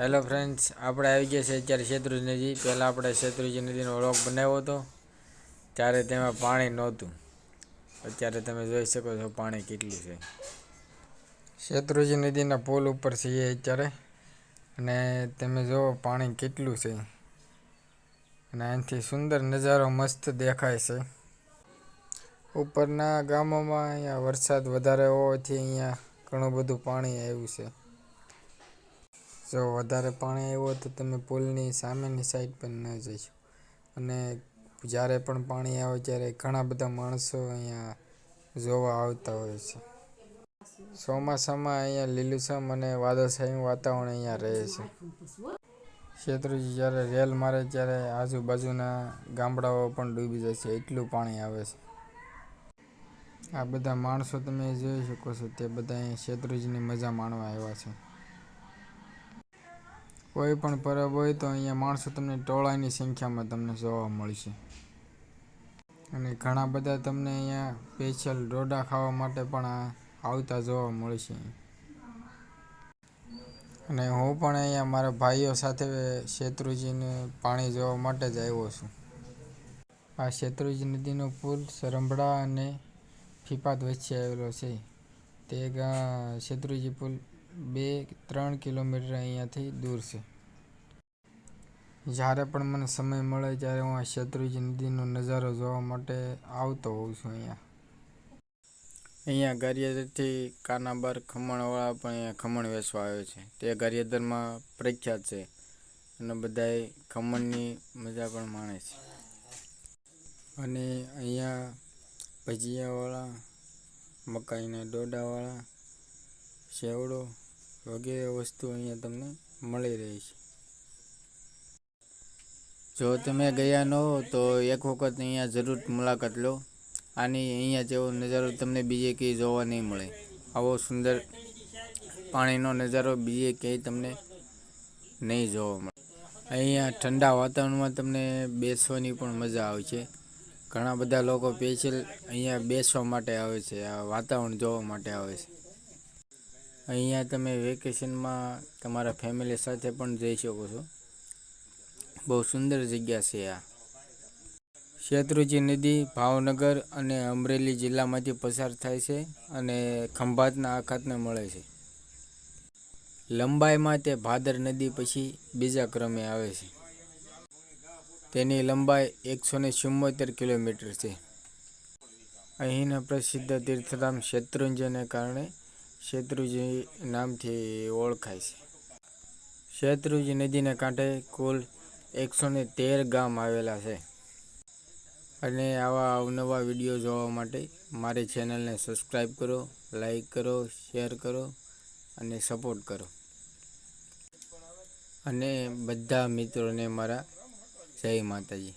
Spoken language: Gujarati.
હેલો ફ્રેન્ડ્સ આપણે આવી ગયા છે અત્યારે શેત્રુજ નદી. પહેલાં આપણે શેત્રુજ નદીનો વ્લોગ બનાવ્યો હતો. ત્યારે તેમાં પાણી નહોતું. અત્યારે તમે જોઈ શકો છો પાણી કેટલું છે. શેત્રુજી નદીના પુલ ઉપર છીએ અત્યારે. અને તમે જુઓ પાણી કેટલું છે. અને અહીંથી સુંદર નજારો મસ્ત દેખાય છે. ઉપરના ગામોમાં અહીંયા વરસાદ વધારે હોવાથી અહીંયા ઘણું બધું પાણી આવ્યું છે. જો વધારે પાણી આવ્યું તો તમે પુલની સામેની સાઈડ પર ન જશો. અને જ્યારે પણ પાણી આવે ત્યારે ઘણા બધા માણસો અહીંયા જોવા આવતા હોય છે. ચોમાસામાં અહીંયા લીલુંછમ અને વાદળછાયું વાતાવરણ અહીંયા રહે છે. શેત્રુજી જ્યારે રેલ મારે ત્યારે આજુબાજુના ગામડાઓ પણ ડૂબી જાય છે, એટલું પાણી આવે છે. આ બધા માણસો તમે જોઈ શકો છો, તે બધા અહીંયા શેત્રુજીની મજા માણવા આવ્યા છે. કોઈ પણ પરબ હોય તો અહીંયા માણસો તમને ટોળાની સંખ્યામાં તમને જોવા મળશે. અને ઘણા બધા તમને અહીંયા સ્પેશિયલ ડોડા ખાવા માટે પણ આવતા જોવા મળશે. અને હું પણ અહીંયા મારા ભાઈઓ સાથે શેત્રુજીને પાણી જોવા માટે જ આવ્યો છું. આ શેત્રુજી નદીનો પુલ સરંભડા અને ફીપાત વચ્ચે આવેલો છે. તે શેત્રુજી પુલ બે ત્રણ કિલોમીટર અહીંયાથી દૂર છે. જ્યારે પણ મને સમય મળે ત્યારે હું આ શત્રુજ નદીનો નજારો જોવા માટે આવતો હોઉં છું અહીંયા. અહીંયા ગારિયાદરથી કાનાબાર ખમણવાળા પણ અહીંયા ખમણ વેચવા આવે છે. તે ગારિયાદરમાં પ્રખ્યાત છે અને બધાએ ખમણની મજા પણ માણે છે. અને અહીંયા ભજીયાવાળા, મકાઈના ડોડાવાળા સેવડો વગેરે વસ્તુ અહીંયા તમને મળી રહી છે. જો તમે ગયા ન હો તો એક વખત અહીંયા જરૂર મુલાકાત લો. આની અહીંયા જેવો નજારો તમને બીજે ક્યાંય જોવા નહીં મળે. આવો સુંદર પાણીનો નજારો બીજે ક્યાંય તમને નહીં જોવા મળે. અહીંયા ઠંડા વાતાવરણમાં તમને બેસવાની પણ મજા આવે છે. ઘણા બધા લોકો સ્પેશિયલ અહીંયા બેસવા માટે આવે છે, આ વાતાવરણ જોવા માટે આવે છે. અહીંયા તમે વેકેશનમાં તમારા ફેમિલી સાથે પણ જઈ શકો છો. બહુ સુંદર જગ્યા છે આ. શેત્રુજી નદી, ભાવનગર અને અમરેલી જિલ્લામાંથી પસાર થાય છે અને ખંભાતના આખાતને મળે છે. લંબાઈમાં તે ભાદર નદી પછી બીજા ક્રમે આવે છે. તેની લંબાઈ એકસો ને ચુમ્મોતેર કિલોમીટર છે. અહીંના પ્રસિદ્ધ તીર્થધામ શેત્રુંજયને કારણે શેત્રુંજય નામથી ઓળખાય છે. શેત્રુજી નદીના કાંઠે કુલ એકસો ને તેર ગામ આવેલા છે. અને આવા અવનવા વીડિયો જોવા માટે મારી ચેનલને સબસ્ક્રાઈબ કરો લાઈક કરો, શેર કરો અને સપોર્ટ કરો. અને બધા મિત્રોને મારા જય માતાજી.